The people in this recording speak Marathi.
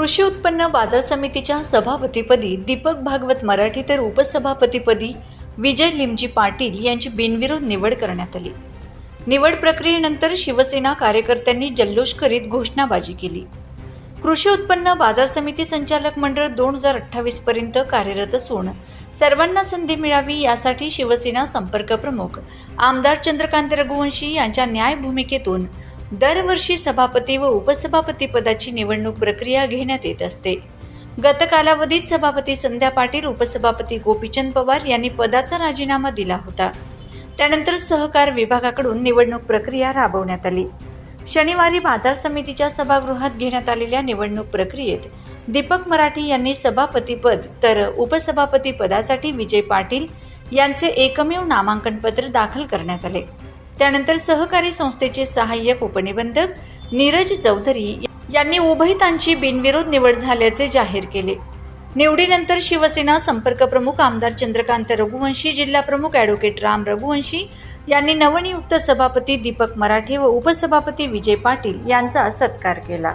कृषी उत्पन्न बाजार समितीच्या सभापतीपदी दीपक भागवत मराठी तर उपसभापतीपदी विजय लिमजी पाटील यांची बिनविरोध निवड करण्यात आली. निवड प्रक्रियेनंतर शिवसेना कार्यकर्त्यांनी जल्लोष करीत घोषणाबाजी केली. कृषी उत्पन्न बाजार समिती संचालक मंडळ दोन हजार अठ्ठावीस पर्यंत कार्यरत असून सर्वांना संधी मिळावी यासाठी शिवसेना संपर्क प्रमुख आमदार चंद्रकांत रघुवंशी यांच्या न्याय भूमिकेतून दरवर्षी सभापती व उपसभापती पदाची निवडणूक प्रक्रिया घेण्यात येत असते. गत कालावधीत सभापती संध्या पाटील उपसभापती गोपीचंद पवार यांनी पदाचा राजीनामा दिला होता. त्यानंतर सहकार विभागाकडून निवडणूक प्रक्रिया राबवण्यात आली. शनिवारी बाजार समितीच्या सभागृहात घेण्यात आलेल्या निवडणूक प्रक्रियेत दीपक मराठी यांनी सभापतीपद तर उपसभापती पदासाठी विजय पाटील यांचे एकमेव नामांकन पत्र दाखल करण्यात आले. त्यानंतर सहकारी संस्थेचे सहाय्यक उपनिबंधक नीरज चौधरी यांनी उभयतांची बिनविरोध निवड झाल्याचे जाहीर केले. निवडीनंतर शिवसेना संपर्क प्रमुख आमदार चंद्रकांत रघुवंशी जिल्हा प्रमुख ॲडव्होकेट राम रघुवंशी यांनी नवनियुक्त सभापती दीपक मराठे व उपसभापती विजय पाटील यांचा सत्कार केला.